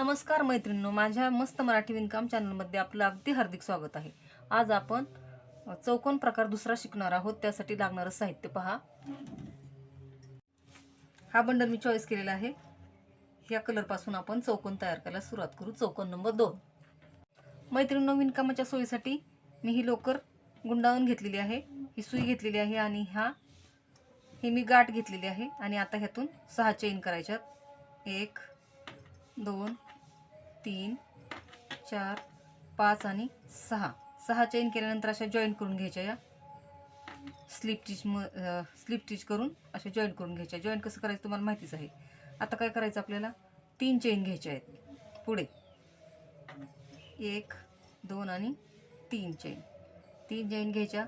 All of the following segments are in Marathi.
नमस्कार मैत्रिणींनो माझ्या मस्त मराठी विणकाम चॅनलमध्ये आपलं अगदी हार्दिक स्वागत आहे. आज आपण चौकोन प्रकार दुसरा शिकणार आहोत त्यासाठी लागणारं साहित्य पहा. हा बंडल मी चॉईस केलेला आहे. ह्या कलरपासून आपण चौकोन तयार करायला सुरुवात करू. चौकोन नंबर दोन. मैत्रिणींनो विणकामाच्या सोयीसाठी मी ही लोकर गुंडाळून घेतलेली आहे. ही सुई घेतलेली आहे आणि हा ही मी गाठ घेतलेली आहे. आणि आता ह्यातून सहा चेन करायच्यात. एक दोन तीन चार पाच आणि सहा. सहा चेन केल्यानंतर अशा जॉईंट करून घ्यायच्या या. स्लिप स्टिच म स्लिप स्टिच करून अशा जॉईंट करून घ्यायच्या. जॉईंट कसं करायचं तुम्हाला माहितीच आहे. आता काय करायचं आपल्याला? तीन चेन घ्यायच्या आहेत. पुढे. एक दोन आणि तीन चेन तीन चेन घ्यायच्या.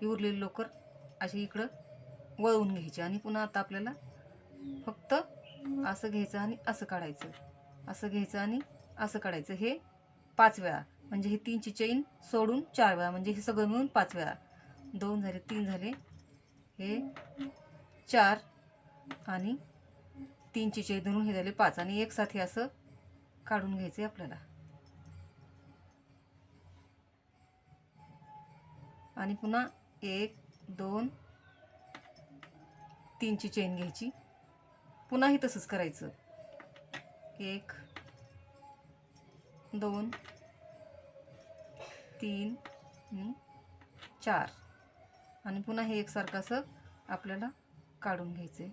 ही उरलेली लोकर अशी इकडं वळवून घ्यायची आणि पुन्हा आता आपल्याला फक्त असं घ्यायचं आणि असं काढायचं. असं घ्यायचं आणि असं काढायचं. हे पाच वेळा. म्हणजे हे तीनची चेन सोडून चार वेळा. म्हणजे हे सगळं मिळून पाच वेळा. दोन झाले तीन झाले. हे चार आणि तीनची चेन धरून हे झाले पाच. आणि एक साथ हे असं काढून घ्यायचं आहे आपल्याला. आणि पुन्हा एक दोन तीनची चेन घ्यायची. पुन्हाही तसंच करायचं. एक दोन तीन आणि चार. आणि पुन्हा हे एकसारखं असं आपल्याला काढून घ्यायचं आहे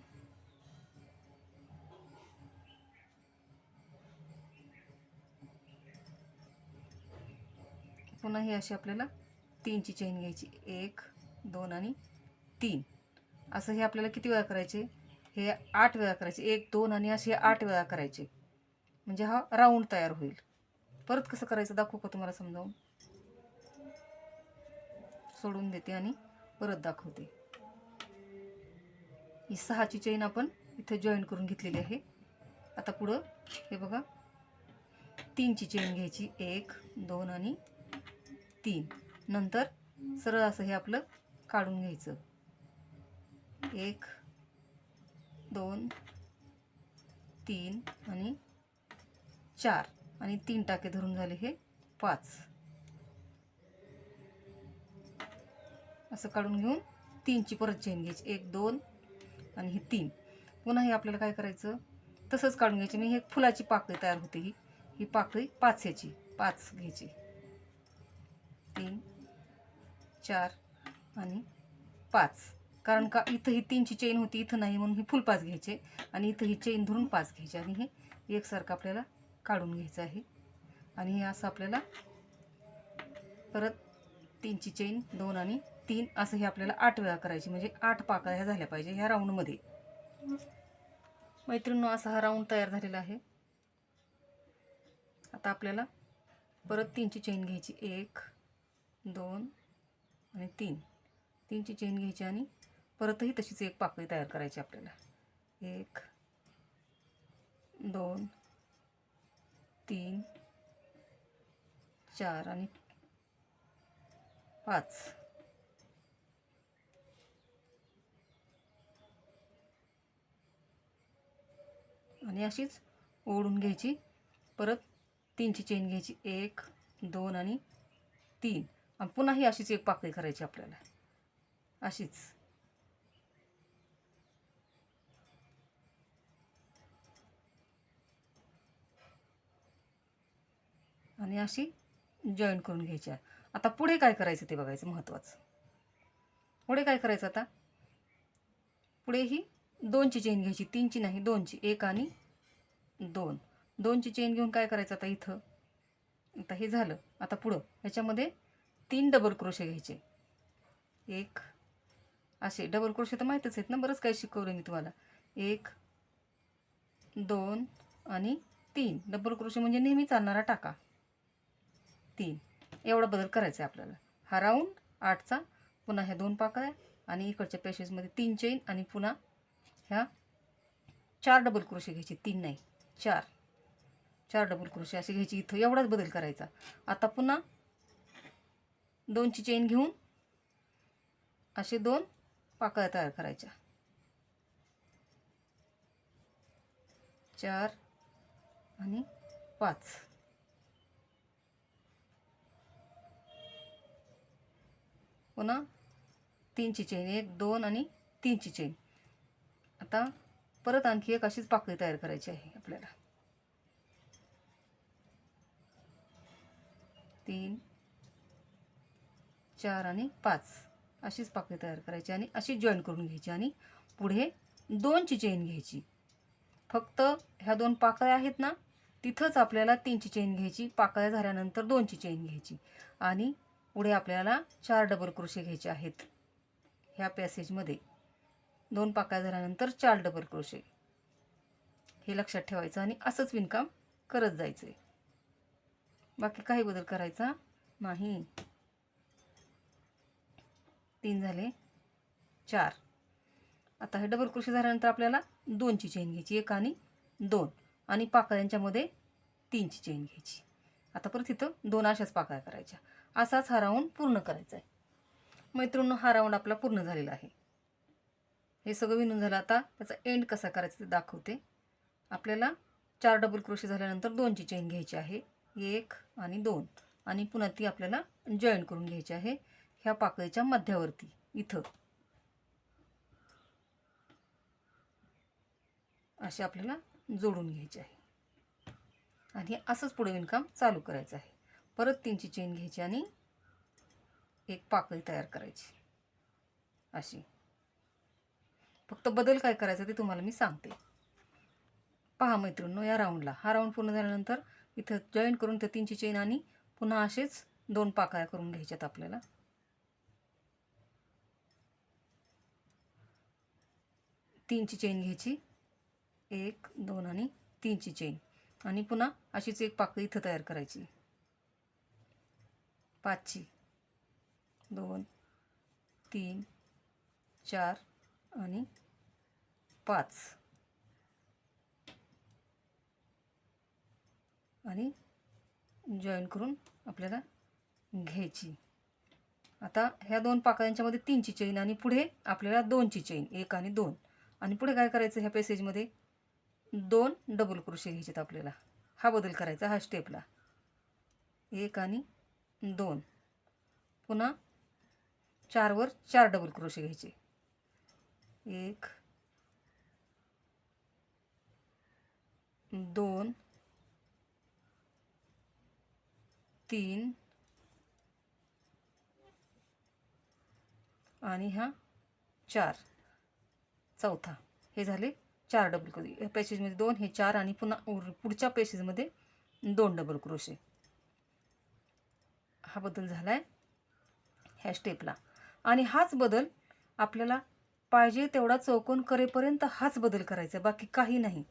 पुन्हा ही अशी आपल्याला तीनची चेन घ्यायची. एक दोन आणि तीन. असं हे आपल्याला किती वेळा करायचे? हे आठ वेळा करायचे. एक दोन आणि असे आठ वेळा करायचे. म्हणजे हा राऊंड तयार होईल. परत कसं करायचं दाखवू का तुम्हाला समजावून? सोडून देते आणि परत दाखवते. ही सहाची चेन आपण इथं जॉईन करून घेतलेली आहे. आता पुढं हे बघा. तीनची चेन घ्यायची. एक दोन आणि तीन. नंतर सरळ असं हे आपलं काढून घ्यायचं. एक दोन तीन आणि चार. आणि तीन टाके धरून झाले हे पाच. असं काढून घेऊन तीनची परत चेन घ्यायची. एक दोन आणि ही तीन. पुन्हा हे आपल्याला काय करायचं? तसंच काढून घ्यायची. मी हे फुलाची पाकळी तयार होते ही. ही पाकळी पाच ह्याची. पाच घ्यायची. तीन चार आणि पाच. कारण का इथं ही तीनची चेन होती इथं नाही म्हणून ही फुल पाच घ्यायचे आणि इथं ही चेन धरून पाच घ्यायची. आणि हे एकसारखं आपल्याला काढून घ्यायचं आहे. आणि हे असं आपल्याला परत तीनची चेन दोन आणि तीन असं हे आपल्याला आठ वेळा करायची. म्हणजे आठ पाकळ्या ह्या झाल्या पाहिजे ह्या राऊंडमध्ये मैत्रिणींनो असा हा राऊंड तयार झालेला आहे. आता आपल्याला परत तीनची चेन घ्यायची. एक दोन आणि तीन. तीनची चेन घ्यायची आणि परतही तशीच एक पाकळी तयार करायची आपल्याला. एक दोन तीन चार आणि पाच. आणि अशीच ओढून घ्यायची. परत तीनची चेन घ्यायची. एक दोन आणि तीन. आणि पुन्हा ही अशीच एक पाकळी करायची आपल्याला. अशीच. आणि अशी जॉईन करून घ्यायच्या. आता पुढे काय करायचं ते बघायचं महत्त्वाचं पुढे काय करायचं आता? पुढे ही दोनची चेन घ्यायची. तीनची नाही दोनची. एक आणि दोन. दोनची चेन घेऊन काय करायचं आता इथं? आता हे झालं. आता पुढं. ह्याच्यामध्ये तीन डबल क्रोशे घ्यायचे. एक असे डबल क्रोशे तर माहीतच आहेत ना बरंच काही शिकवलं मी तुम्हाला. एक दोन आणि तीन. डबल क्रोशे म्हणजे नेहमी चालणारा टाका. तीन. एवढा बदल करायचा आहे आपल्याला. हा राऊंड आठचा पुन्हा ह्या दोन पाकळ्या आणि इकडच्या पेशेसमध्ये तीन चेन आणि पुन्हा ह्या चार डबल क्रोशे घ्यायची. तीन नाही चार. चार डबल क्रोशे अशी घ्यायची. इथं एवढाच बदल करायचा. आता पुन्हा दोनची चेन घेऊन असे दोन पाकळ्या तयार करायच्या. चार आणि पाच. हो पुन्हा तीनची चेन एक दोन आणि तीनची चेन आता परत आणखी एक अशीच पाकळी तयार करायची आहे आपल्याला. तीन चार आणि पाच. अशीच पाकळी तयार करायची आणि अशी जॉईन करून घ्यायची आणि पुढे दोनची चेन घ्यायची. फक्त ह्या दोन पाकळ्या आहेत ना तिथंच आपल्याला तीनची चेन घ्यायची. पाकळ्या झाल्यानंतर दोनची चेन घ्यायची. आणि पुढे आपल्याला चार डबल क्रोशे घ्यायचे आहेत. ह्या पॅसेजमध्ये दोन पाकळ्या झाल्यानंतर चार डबल क्रोशे हे लक्षात ठेवायचं आणि असंच विणकाम करत जायचं आहे बाकी काही बदल करायचा नाही. तीन झाले चार. आता हे डबल क्रोशे झाल्यानंतर आपल्याला दोनची चेन घ्यायची एक आणि दोन. आणि पाकळ्यांच्यामध्ये तीनची चेन घ्यायची. आता परत इथं दोन अशाच पाकळ्या करायच्या. असाच हा राऊंड पूर्ण करायचा आहे मैत्रिणी हा राऊंड आपला पूर्ण झालेला आहे. हे सगळं विणून झालं आता. त्याचा एंड कसा करायचा ते दाखवते. आपल्याला चार डबल क्रोशे झाल्यानंतर दोनची चेन घ्यायची आहे. एक आणि दोन. आणि पुन्हा ती आपल्याला जॉईन करून घ्यायची आहे ह्या पाकळीच्या मध्यावरती इथं. असे आपल्याला जोडून घ्यायचे आहे. आणि असंच पुढे विणकाम चालू करायचं आहे. परत तीनची चेन घ्यायची आणि एक पाकळी तयार करायची. अशी. फक्त बदल काय करायचा ते तुम्हाला मी सांगते. पहा मैत्रिणींनो या राऊंडला हा राऊंड पूर्ण झाल्यानंतर इथं जॉईन करून त्या तीनची चेन आणि पुन्हा असेच दोन पाकळ्या करून घ्यायच्यात आपल्याला. तीनची चेन घ्यायची. एक दोन आणि तीनची चेन आणि पुन्हा अशीच एक पाकळी इथं तयार करायची. पाचची दोन तीन चार आणि पाच. आणि जॉईन करून आपल्याला घ्यायची. आता ह्या दोन पाकळ्यांच्यामध्ये तीनची चेन आणि पुढे आपल्याला दोनची चेन एक आणि दोन. आणि पुढे काय करायचं ह्या पॅसेजमध्ये दोन डबल क्रोशे घ्यायचेत आपल्याला. हा बदल करायचा हा स्टेपला एक आणि दोन. पुन्हा चारवर चार डबल क्रोशे घ्यायचे. एक दोन तीन आणि हा चार. चौथा. हे झाले चार डबल क्रोशे या पॅसेजमध्ये दोन हे चार आणि पुन्हा उर- पुढच्या पॅसेजमध्ये दोन डबल क्रोशे हा बदल झाला आहे ह्या स्टेपला आणि हाच बदल आपल्याला पाहिजे तेवढा चौकोन करेपर्यंत हाच बदल करायचा बाकी काही नाही.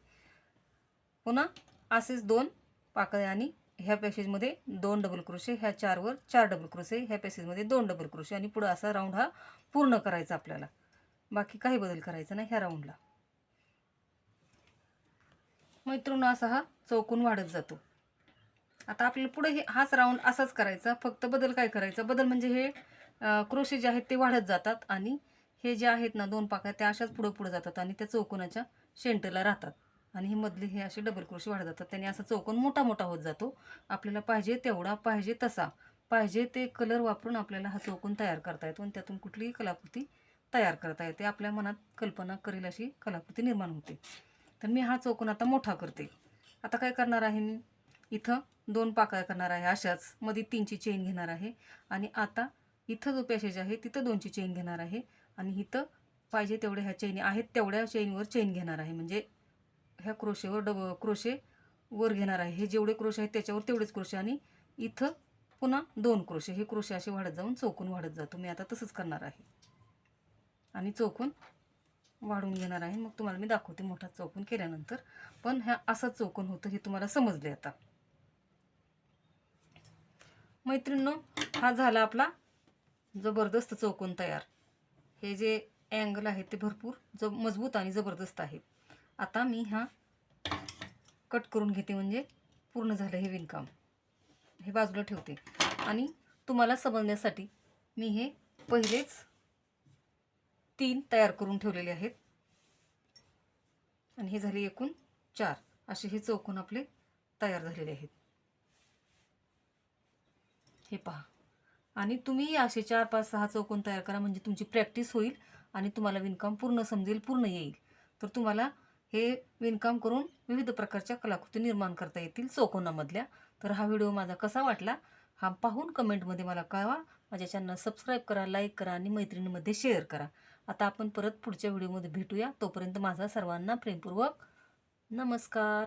पुन्हा असेच दोन पाकळ्या आणि ह्या पॅसेजमध्ये दोन डबल क्रोशे ह्या चारवर चार डबल क्रोशे ह्या पॅसेजमध्ये दोन डबल क्रोशे आणि पुढं असा राऊंड हा पूर्ण करायचा आपल्याला. बाकी काही बदल करायचा नाही ह्या राऊंडला मैत्रिणी असा हा चौकून वाढत जातो. आता आपल्याला पुढे हे हाच राऊंड असाच करायचा. फक्त बदल काय करायचा? बदल म्हणजे हे क्रोशे जे आहेत ते वाढत जातात आणि हे जे आहेत ना दोन पाकळ्या त्या अशाच पुढं पुढं जातात आणि त्या चौकोनाच्या शेंटरला राहतात. आणि हे मधले हे असे डबल क्रोशे वाढत जातात. त्याने असा चौकोन मोठा मोठा होत जातो. आपल्याला पाहिजे तेवढा पाहिजे तसा. पाहिजे ते कलर वापरून आपल्याला हा चौकोन तयार करता येतो आणि त्यातून कुठलीही कलाकृती तयार करता येते. आपल्या मनात कल्पना करेल अशी कलाकृती निर्माण होते. तर मी हा चौकोन आता मोठा करते. आता काय करणार आहे मी? इथं दोन पाकळ्या करणार आहे अशाच. मध्ये तीनची चेन घेणार आहे. आणि आता इथं जो पॅसेज आहे तिथं दोनची चेन घेणार आहे. आणि इथं पाहिजे तेवढ्या ह्या चेनी आहेत तेवढ्या चेनवर चेन घेणार आहे. म्हणजे ह्या क्रोशेवर डब क्रोशे वर घेणार आहे. हे जेवढे क्रोशे आहेत त्याच्यावर तेवढेच क्रोशे. आणि इथं पुन्हा दोन क्रोशे. हे क्रोशे असे वाढत जाऊन चौकून वाढत जातो. मी आता तसंच करणार आहे. आणि चौकून वाढून घेणार आहे. मग तुम्हाला मी दाखवते मोठा चौकून केल्यानंतर. पण ह्या असं चौकून होतं हे तुम्हाला समजले आता. मैत्रिणींनो हा झाला आपला जबरदस्त चौकोन तयार. हे जे अँगल आहेत ते भरपूर ज मजबूत आणि जबरदस्त आहेत. आता मी हा कट करून घेते म्हणजे पूर्ण झालं हे विणकाम. हे बाजूला ठेवते. आणि तुम्हाला समजण्यासाठी मी हे पहिलेच तीन तयार करून ठेवलेले आहेत. आणि हे झाले एकूण चार. असे हे चौकोन आपले तयार झालेले आहेत. हे पहा. आणि तुम्ही असे चार पाच सहा चौकोन तयार करा म्हणजे तुमची प्रॅक्टिस होईल आणि तुम्हाला विणकाम पूर्ण समजेल पूर्ण येईल. तर तुम्हाला हे विणकाम करून विविध प्रकारच्या कलाकृती निर्माण करता येतील चौकोनामधल्या. तर हा व्हिडिओ माझा कसा वाटला हा पाहून कमेंटमध्ये मला कळवा. माझ्या चॅनल सबस्क्राईब करा लाईक करा आणि मैत्रिणीमध्ये शेअर करा. आता आपण परत पुढच्या व्हिडिओमध्ये भेटूया. तोपर्यंत माझा सर्वांना प्रेमपूर्वक नमस्कार.